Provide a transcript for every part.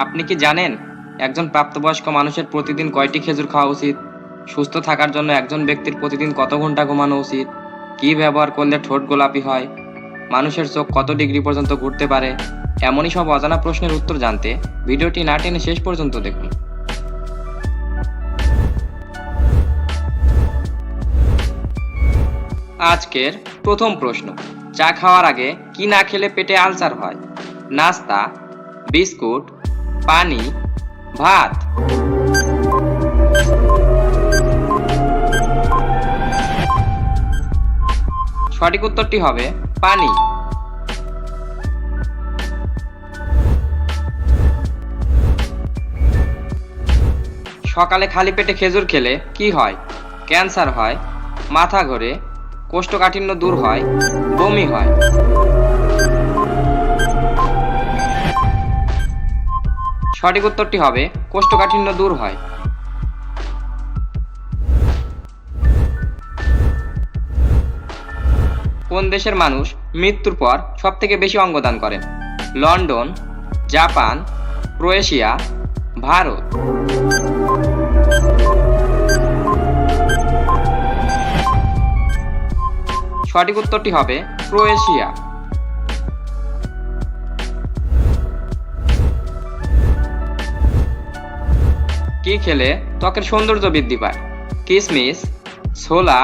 আপনি কি জানেন, একজন প্রাপ্তবয়স্ক মানুষের প্রতিদিন কয়টি খেজুর খাওয়া উচিত? সুস্থ থাকার জন্য একজন ব্যক্তির প্রতিদিন কত ঘণ্টা ঘুমানো উচিত? কি ব্যবহার করলে ঠোঁট গোলাপি হয়? মানুষের চোখ কত ডিগ্রি পর্যন্ত ঘুরতে পারে? এমনই সব অজানা প্রশ্নের উত্তর জানতে ভিডিওটি না টেনে শেষ পর্যন্ত দেখুন। আজকের প্রথম প্রশ্ন, চা খাওয়ার আগে কি না খেলে পেটে আলসার হয়? নাস্তা, বিস্কুট পানি, ভাত। সঠিক উত্তরটি হবে পানি। সকালে খালি পেটে খেজুর খেলে কি হয়? ক্যান্সার হয়, মাথা ঘোরে, কোষ্ঠকাঠিন্য দূর হয়, বমি হয়। সঠিক উত্তরটি হবে, কোষ্ঠকাঠিন্য দূর হয়। কোন দেশের মানুষ মৃত্যুর পর সব থেকে বেশি অঙ্গদান করেন? London, Japan, Croatia, Bharat. সঠিক উত্তরটি হবে, ক্রোয়েশিয়া। কি খেলে ত্বকের সৌন্দর্য বৃদ্ধি পায়? কিশমিশ ছোলা,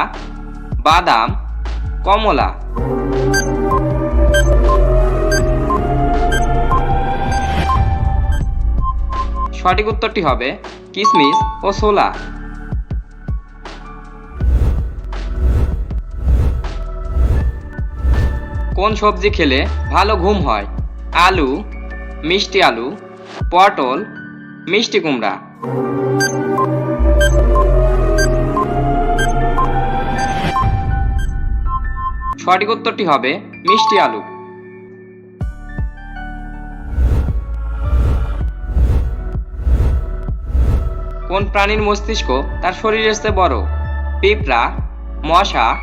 বাদাম, কমলা। সঠিক উত্তরটি হবে কিশমিশ ও ছোলা। কোন সবজি খেলে ভালো ঘুম হয়? আলু, মিষ্টি আলু, পটল, মিষ্টি কুমড়া। সঠিক উত্তরটি হবে মিষ্টি আলু। কোন প্রাণীর মস্তিষ্ক তার শরীরের চেয়ে বড়? পিঁপড়া, মশা,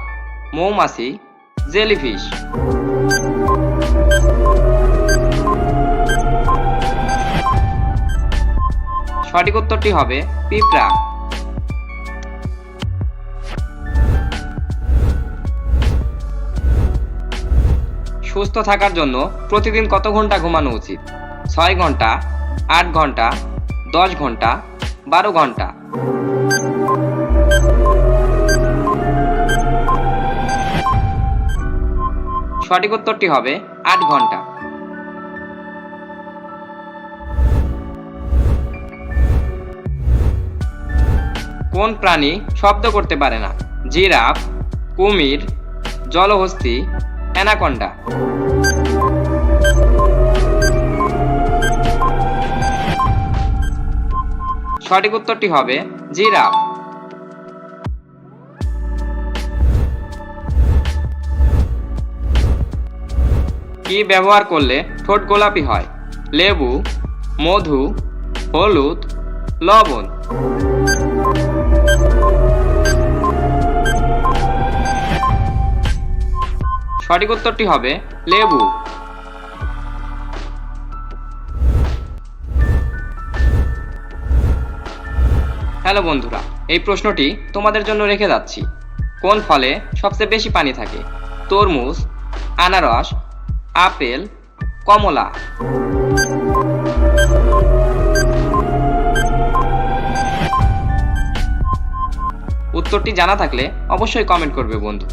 মৌমাছি, জেলিফিশ। সঠিক উত্তরটি হবে পিঁপড়া। সুস্থ থাকার জন্য প্রতিদিন কত ঘণ্টা ঘুমানো উচিত? ছয় ঘণ্টা, আট ঘণ্টা, দশ ঘণ্টা, বারো ঘণ্টা। সঠিক উত্তরটি হবে আট ঘণ্টা। কোন প্রাণী শব্দ করতে পারে না? জিরাফ, কুমির, জলহস্তি, অ্যানাকন্ডা। সঠিক উত্তরটি হবে জিরাফ। কি ব্যবহার করলে ঠোঁট গোলাপি হয়? লেবু, মধু, হলুদ, লবণ। সঠিক উত্তরটি হবে লেবু। হ্যালো বন্ধুরা, এই প্রশ্নটি তোমাদের জন্য রেখে যাচ্ছি। কোন ফলে সবচেয়ে বেশি পানি থাকে? তরমুজ, আনারস, আপেল, কমলা। উত্তরটি জানা থাকলে অবশ্যই কমেন্ট করবে বন্ধু।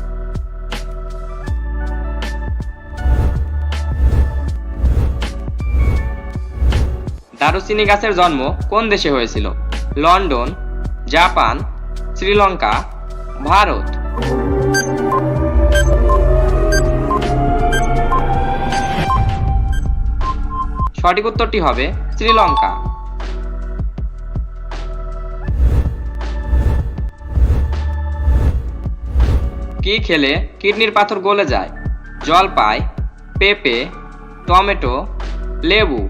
দারুচিনি গাছের জন্ম কোন দেশে হয়েছিল? London, Japan, Sri Lanka, Bharat. সঠিক উত্তরটি হবে শ্রীলঙ্কা। কি খেলে কিডনির পাথর গলে যায়? জলপাই, পেঁপে, টমেটো, লেবু।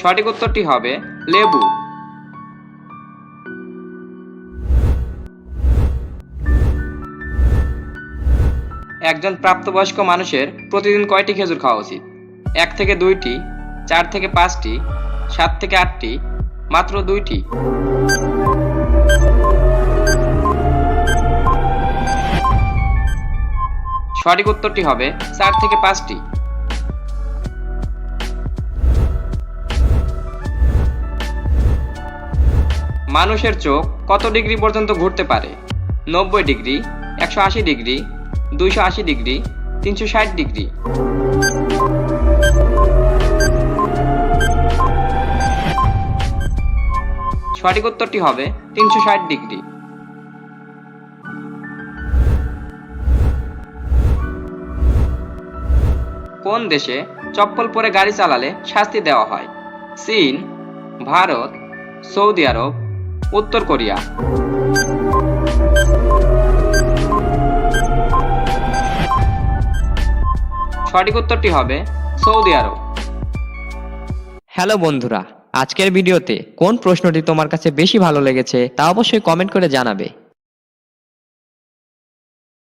সঠিক উত্তরটি হবে লেবু। একজন প্রাপ্তবয়স্ক মানুষের প্রতিদিন কয়টি খেজুর খাওয়া উচিত? এক থেকে দুইটি, চার থেকে পাঁচটি, সাত থেকে আটটি, মাত্র দুইটি। সঠিক উত্তরটি হবে চার থেকে পাঁচটি। মানুষের চোখ কত ডিগ্রি পর্যন্ত ঘুরতে পারে? নব্বই ডিগ্রি, একশো আশি ডিগ্রি, দুইশো আশি ডিগ্রি, তিনশো ষাট ডিগ্রি। সঠিক উত্তরটি হবে তিনশো ষাট ডিগ্রি। কোন দেশে চপ্পল পরে গাড়ি চালালে শাস্তি দেওয়া হয়? চীন, ভারত, সৌদি আরব উত্তর কোরিয়া। সঠিক উত্তরটি হবে সৌদি আরব। হ্যালো বন্ধুরা, আজকের ভিডিওতে কোন প্রশ্নটি তোমার কাছে বেশি ভালো লেগেছে তা অবশ্যই কমেন্ট করে জানাবে।